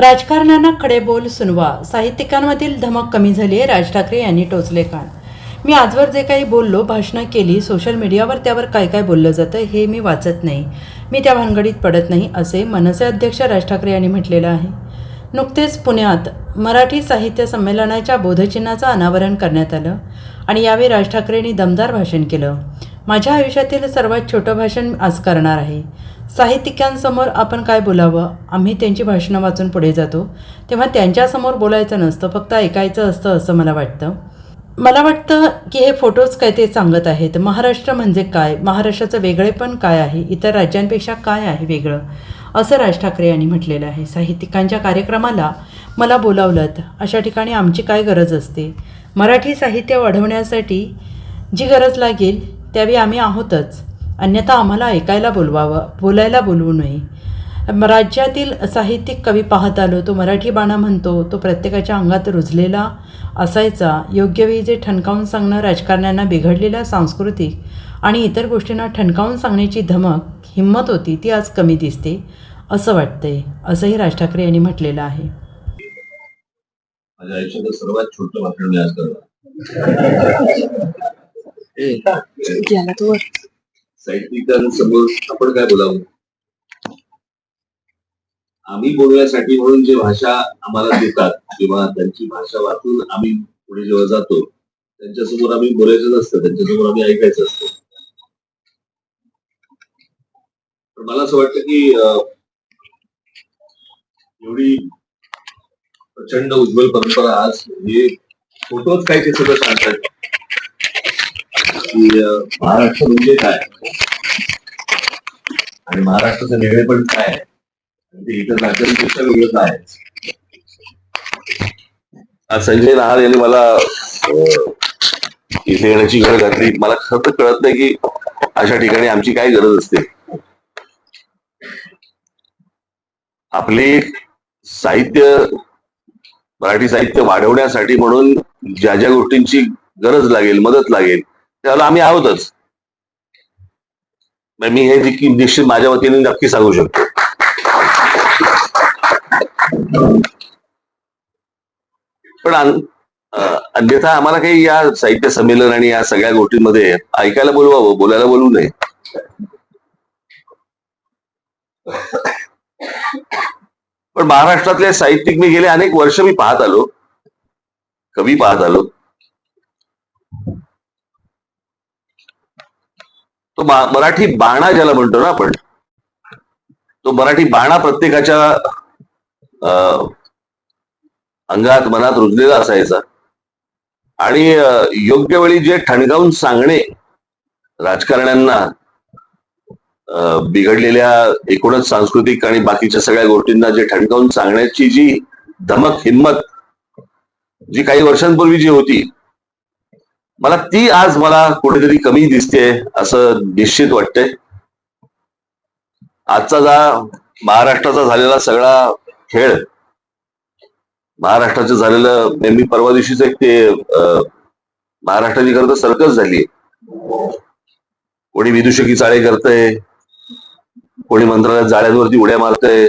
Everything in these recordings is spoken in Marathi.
राजकारण्यांना खडे बोल सुनवा साहित्यिकांमधील धमक कमी झाली आहे राज ठाकरे यांनी टोचले कान. मी आजवर जे काही बोललो भाषणं केली सोशल मीडियावर त्यावर काय काय बोललं जातं हे मी वाचत नाही. मी त्या भानगडीत पडत नाही असे मनसे अध्यक्ष राज ठाकरे यांनी म्हटलेलं आहे. नुकतेच पुण्यात मराठी साहित्य संमेलनाच्या बोधचिन्हाचं अनावरण करण्यात आलं आणि यावेळी राज ठाकरेंनी दमदार भाषण केलं. माझ्या आयुष्यातील सर्वात छोटं भाषण आज करणार आहे. साहित्यिकांसमोर आपण काय बोलावं? आम्ही त्यांची भाषणं वाचून पुढे जातो. तेव्हा त्यांच्यासमोर बोलायचं नसतं फक्त ऐकायचं असतं असं मला वाटतं. मला वाटतं की हे फोटोज काय ते सांगत आहेत. महाराष्ट्र म्हणजे काय? महाराष्ट्राचं वेगळेपण काय आहे? इतर राज्यांपेक्षा काय आहे वेगळं? असं राज ठाकरे यांनी म्हटलेलं आहे. साहित्यिकांच्या कार्यक्रमाला मला बोलावलं अशा ठिकाणी आमची काय गरज असते? मराठी साहित्य वाढवण्यासाठी जी गरज लागेल त्यावेळी आम्ही आहोतच. अन्यथा आम्हाला ऐकायला बोलवावं बोलायला बोलवू नये. राज्यातील साहित्यिक कवी पाहत आलो तो मराठी बाणा म्हणतो तो प्रत्येकाच्या अंगात रुजलेला असायचा. योग्य वेळी जे ठणकावून सांगणं राजकारण्यांना बिघडलेल्या सांस्कृतिक आणि इतर गोष्टींना ठणकावून सांगण्याची धमक हिंमत होती ती आज कमी दिसते असं वाटतंय असंही राज ठाकरे यांनी म्हटलेलं आहे. माझ्या आयुष्यात सर्वात छोटं भाषण मी आज करणार गेला तो. साहित्यिकांसमोर आपण काय बोलावं? आम्ही बोलण्यासाठी म्हणून जे भाषा आम्हाला देतात किंवा त्यांची भाषा वाचून आम्ही पुढे जेव्हा जातो त्यांच्यासमोर आम्ही बोलायचं नसतं त्यांच्यासमोर आम्ही ऐकायचं असतं. पण मला असं वाटतं की एवढी प्रचंड उज्ज्वल परंपरा आज हे फोटोच काही ते सगळं सांगतात. की महाराष्ट्र म्हणजे काय? आणि महाराष्ट्राचं वेगळेपण काय आहे? ते इतर राज्यांपेक्षा वेगळं काय आज संजय नहार यांनी मला इथे येण्याची गरज घातली. मला खरं तर कळत नाही की अशा ठिकाणी आमची काय गरज असते. आपले साहित्य मराठी साहित्य वाढवण्यासाठी म्हणून ज्या ज्या गोष्टींची गरज लागेल मदत लागेल त्याला आम्ही आहोतच. मी हे निश्चित माझ्या वतीने नक्की सांगू शकतो. पण अन्यथा आम्हाला काही या साहित्य संमेलन आणि या सगळ्या गोष्टींमध्ये ऐकायला बोलवावं बोलायला बोलू नये. पण महाराष्ट्रातले साहित्यिक मी गेले अनेक वर्ष मी पाहत आलो. कवी पाहत आलो. तो मराठी बाणा ज्याला म्हणतो ना आपण तो मराठी बाणा प्रत्येकाच्या अं, अंगात मनात रुजलेला असायचा. आणि योग्य वेळी जे ठणकावून सांगणे राजकारण्यांना बिघडलेल्या एकूणच सांस्कृतिक आणि बाकीच्या सगळ्या गोष्टींना जे ठणकावून सांगण्याची जी धमक हिंमत जी काही वर्षांपूर्वी जी होती मला ती आज मला कुठेतरी कमी दिसते असं निश्चित वाटतंय. आजचा जा महाराष्ट्राचा झालेला सगळा खेळ महाराष्ट्राचं झालेलं नेहमी मी परवा दिवशीच एक ते महाराष्ट्राची खरं तर सर्कस झाली. कोणी विदुषकी चाळे करतय कोणी मंत्रालयात जाळ्यांवरती उड्या मारतय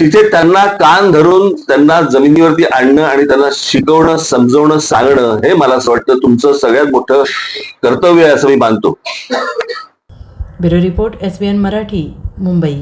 तिथे त्यांना कान धरून त्यांना जमिनीवरती आणणं आणि त्यांना शिकवणं समजवणं सांगणं हे मला असं वाटतं तुमचं सगळ्यात मोठं कर्तव्य आहे असं मी मानतो. Bureau report S B N Marathi Mumbai.